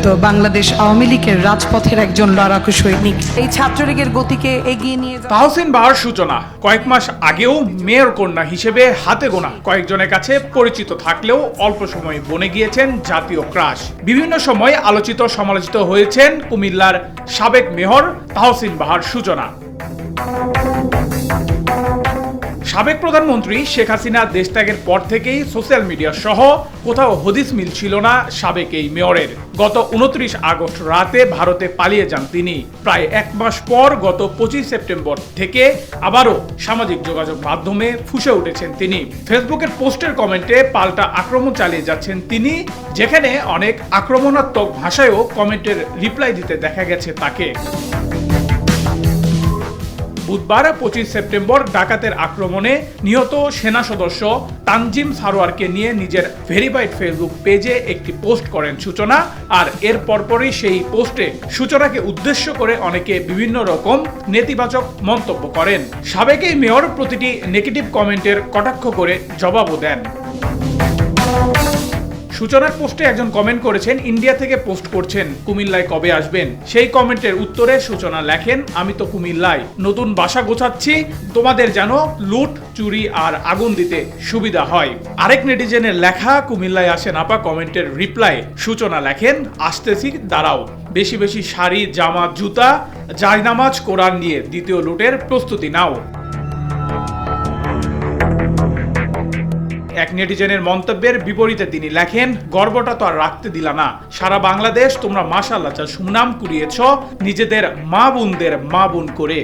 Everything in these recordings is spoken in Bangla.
কিন্তু বাংলাদেশ আওয়ামী লীগের রাজপথের একজন লড়াকু সৈনিক। এই ছাত্রলীগের গতিকে এগিয়ে নিয়ে তাহসিন বাহার সূচনা। কয়েক মাস আগেও মেয়র কন্যা হিসেবে হাতে গোনা। কয়েকজনের কাছে পরিচিত থাকলেও অল্প সময় বনে গিয়েছেন জাতীয় ক্রাশ। বিভিন্ন সময় আলোচিত সমালোচিত হয়েছেন কুমিল্লার সাবেক মেয়র তাহসিন বাহার সূচনা। সাবেক প্রধানমন্ত্রী শেখ হাসিনা দেশত্যাগের পর থেকেই সোশ্যাল মিডিয়া সহ কোথাও হদিস মিল ছিল না সাবেক এই মেয়রের। গত উনত্রিশ আগস্ট রাতে ভারতে পালিয়ে যান তিনি। প্রায় এক মাস পর গত পঁচিশ সেপ্টেম্বর থেকে আবারও সামাজিক যোগাযোগ মাধ্যমে ফুসে উঠেছেন তিনি। ফেসবুকের পোস্টের কমেন্টে পাল্টা আক্রমণ চালিয়ে যাচ্ছেন তিনি, যেখানে অনেক আক্রমণাত্মক ভাষায়ও কমেন্টের রিপ্লাই দিতে দেখা গেছে তাকে। বুধবার পঁচিশ সেপ্টেম্বর ডাকাতের আক্রমণে নিহত সেনা সদস্য তানজিম সারোয়ারকে নিয়ে নিজের ভেরিফাইড ফেসবুক পেজে একটি পোস্ট করেন সূচনা, আর এর পরপরই সেই পোস্টে সূচনাকে উদ্দেশ্য করে অনেকে বিভিন্ন রকম নেতিবাচক মন্তব্য করেন। সাবেক এই মেয়র প্রতিটি নেগেটিভ কমেন্টের কটাক্ষ করে জবাবও দেন। সূচনার পোস্টে একজন কমেন্ট করেছেন, ইন্ডিয়া থেকে পোস্ট করছেন, কুমিল্লায় কবে আসবেন? সেই কমেন্টের উত্তরে সূচনা লেখেন, আমি তো কুমিল্লায়, নতুন বাসা গোছাচ্ছি, তোমাদের যেন লুট, চুরি আর আগুন দিতে সুবিধা হয়। আরেক নেটিজেনের লেখা, কুমিল্লায় আসেন আপা কমেন্টের রিপ্লাই, সূচনা লেখেন, আসতেছি, দাঁড়াও। বেশি বেশি শাড়ি, জামা, জুতা, জায়নামাজ, কোরআন নিয়ে দ্বিতীয় লুটের প্রস্তুতি নাও। এক নেটিজেনের মন্তব্যের বিপরীতে তিনি লেখেন, গর্বটা তো আর রাখতে দিলা না। সারা বাংলাদেশ তোমরা মাশাল্লাহ যা সুনাম কুড়িয়েছ, নিজেদের মা বোনদের মা বোন করে।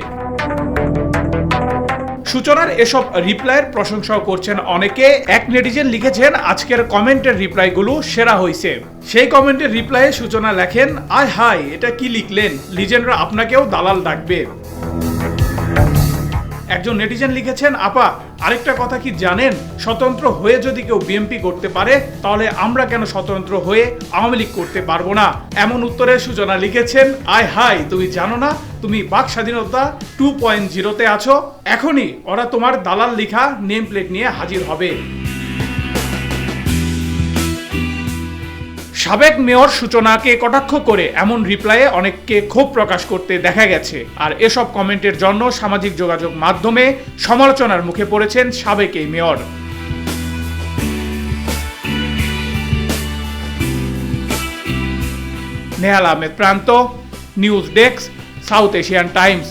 সূচনার এসব রিপ্লাইয়ের প্রশংসাও করছেন অনেকে। এক নেটিজেন লিখেছেন, আজকের কমেন্টের রিপ্লাইগুলো সেরা হয়েছে সেই কমেন্টের রিপ্লাইয়ে সূচনা লেখেন, আয় হাই এটা কি লিখলেন? লিজেন্ডরা আপনাকেও দালাল ডাকবে। একজন নেটিজেন লিখেছেন, আপা, আরেকটা কথা কি জানেন? স্বতন্ত্র হয়ে যদি কেউ বিএমপি করতে পারে, তাহলে আমরা কেন স্বতন্ত্র হয়ে আওয়ামী লীগ করতে পারব না? এমন উত্তরে সূচনা লিখেছেন, আয় হাই তুমি জানো না, তুমি বাক স্বাধীনতা টু পয়েন্ট জিরোতে আছো। এখনই ওরা তোমার দালাল লিখা নেম প্লেট নিয়ে হাজির হবে। সাবেক মেয়র সূচনাকে কটাক্ষ করে এমন রিপ্লাইয়ে অনেককে ক্ষোভ প্রকাশ করতে দেখা গেছে। আর এসব কমেন্টের জন্য সামাজিক যোগাযোগ মাধ্যমে সমালোচনার মুখে পড়েছেন সাবেক এই mayor. Nehal Ahmed Pranto, news desk, South Asian Times.